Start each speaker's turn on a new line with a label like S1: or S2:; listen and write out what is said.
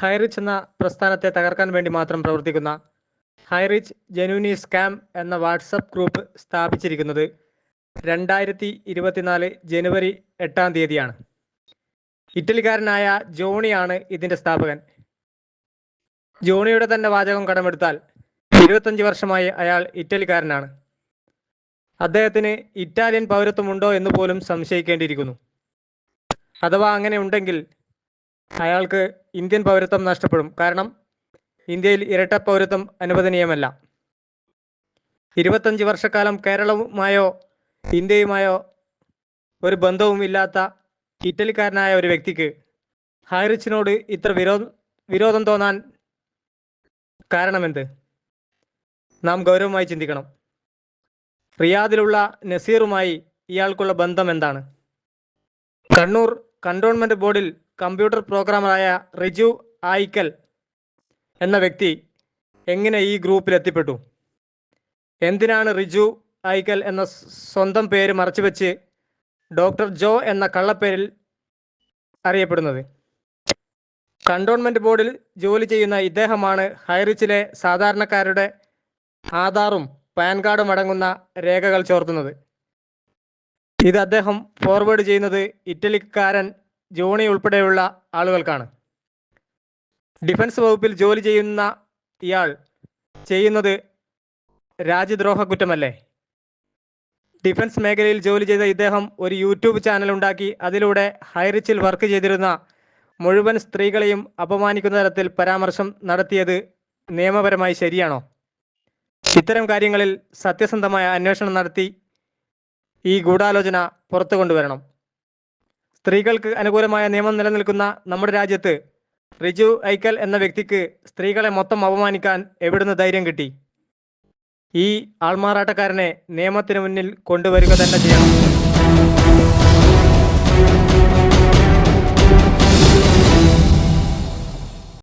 S1: ഹൈറിച്ച് എന്ന പ്രസ്ഥാനത്തെ തകർക്കാൻ വേണ്ടി മാത്രം പ്രവർത്തിക്കുന്ന ഹൈറിച്ച് ജനുവിനി സ്കാം എന്ന വാട്സപ്പ് ഗ്രൂപ്പ് സ്ഥാപിച്ചിരിക്കുന്നത് രണ്ടായിരത്തി ഇരുപത്തിനാല് ജനുവരി എട്ടാം തീയതിയാണ്. ഇറ്റലിക്കാരനായ ജോണിയാണ് ഇതിന്റെ സ്ഥാപകൻ. ജോണിയുടെ തന്നെ വാചകം കടമെടുത്താൽ ഇരുപത്തഞ്ച് വർഷമായി അയാൾ ഇറ്റലിക്കാരനാണ്. അദ്ദേഹത്തിന് ഇറ്റാലിയൻ പൗരത്വമുണ്ടോ എന്ന് പോലും സംശയിക്കേണ്ടിയിരിക്കുന്നു. അഥവാ അങ്ങനെ ഉണ്ടെങ്കിൽ അയാൾക്ക് ഇന്ത്യൻ പൗരത്വം നഷ്ടപ്പെടും. കാരണം ഇന്ത്യയിൽ ഇരട്ട പൗരത്വം അനുവദനീയമല്ല. ഇരുപത്തഞ്ച് വർഷക്കാലം കേരളവുമായോ ഇന്ത്യയുമായോ ഒരു ബന്ധവും ഇല്ലാത്ത ഇറ്റലിക്കാരനായ ഒരു വ്യക്തിക്ക് ഹാരിച്ചിനോട് ഇത്ര വിരോ വിരോധം തോന്നാൻ കാരണമെന്ത്? നാം ഗൗരവമായി ചിന്തിക്കണം. റിയാദിലുള്ള നസീറുമായി ഇയാൾക്കുള്ള ബന്ധം എന്താണ്? കണ്ണൂർ കണ്ടോൺമെന്റ് ബോർഡിൽ കമ്പ്യൂട്ടർ പ്രോഗ്രാമറായ റിജു ആയിക്കൽ എന്ന വ്യക്തി എങ്ങനെ ഈ ഗ്രൂപ്പിൽ എത്തിപ്പെട്ടു എന്തിനാണ് റിജു ആയിക്കൽ എന്ന സ്വന്തം പേര് മറച്ചുവെച്ച് ഡോക്ടർ ജോ എന്ന കള്ളപ്പേരിൽ അറിയപ്പെടുന്നത്? കണ്ടോൺമെന്റ് ബോർഡിൽ ജോലി ചെയ്യുന്ന ഇദ്ദേഹമാണ് ഹൈറിച്ചിലെ സാധാരണക്കാരുടെ ആധാറും പാൻ കാർഡും അടങ്ങുന്ന രേഖകൾ ചോർത്തുന്നത്. ഇത് അദ്ദേഹം ഫോർവേഡ് ചെയ്യുന്നത് ഇറ്റലിക്കാരൻ ജോണി ഉൾപ്പെടെയുള്ള ആളുകൾക്കാണ്. ഡിഫൻസ് വകുപ്പിൽ ജോലി ചെയ്യുന്ന ഇയാൾ ചെയ്യുന്നത് രാജ്യദ്രോഹ കുറ്റമല്ലേ? ഡിഫൻസ് മേഖലയിൽ ജോലി ചെയ്ത ഇദ്ദേഹം ഒരു യൂട്യൂബ് ചാനൽ ഉണ്ടാക്കി അതിലൂടെ ഹൈറിച്ചിൽ വർക്ക് ചെയ്തിരുന്ന മുഴുവൻ സ്ത്രീകളെയും അപമാനിക്കുന്ന തരത്തിൽ പരാമർശം നടത്തിയത് നിയമപരമായി ശരിയാണോ? ഇത്തരം കാര്യങ്ങളിൽ സത്യസന്ധമായ അന്വേഷണം നടത്തി ഈ ഗൂഢാലോചന പുറത്തു കൊണ്ടുവരണം. സ്ത്രീകൾക്ക് അനുകൂലമായ നിയമം നിലനിൽക്കുന്ന നമ്മുടെ രാജ്യത്ത് റിജു ഐക്കൽ എന്ന വ്യക്തിക്ക് സ്ത്രീകളെ മൊത്തം അപമാനിക്കാൻ എവിടുന്ന് ധൈര്യം കിട്ടി? ഈ ആൾമാറാട്ടക്കാരനെ നിയമത്തിന് മുന്നിൽ കൊണ്ടുവരിക തന്നെ ചെയ്യണം.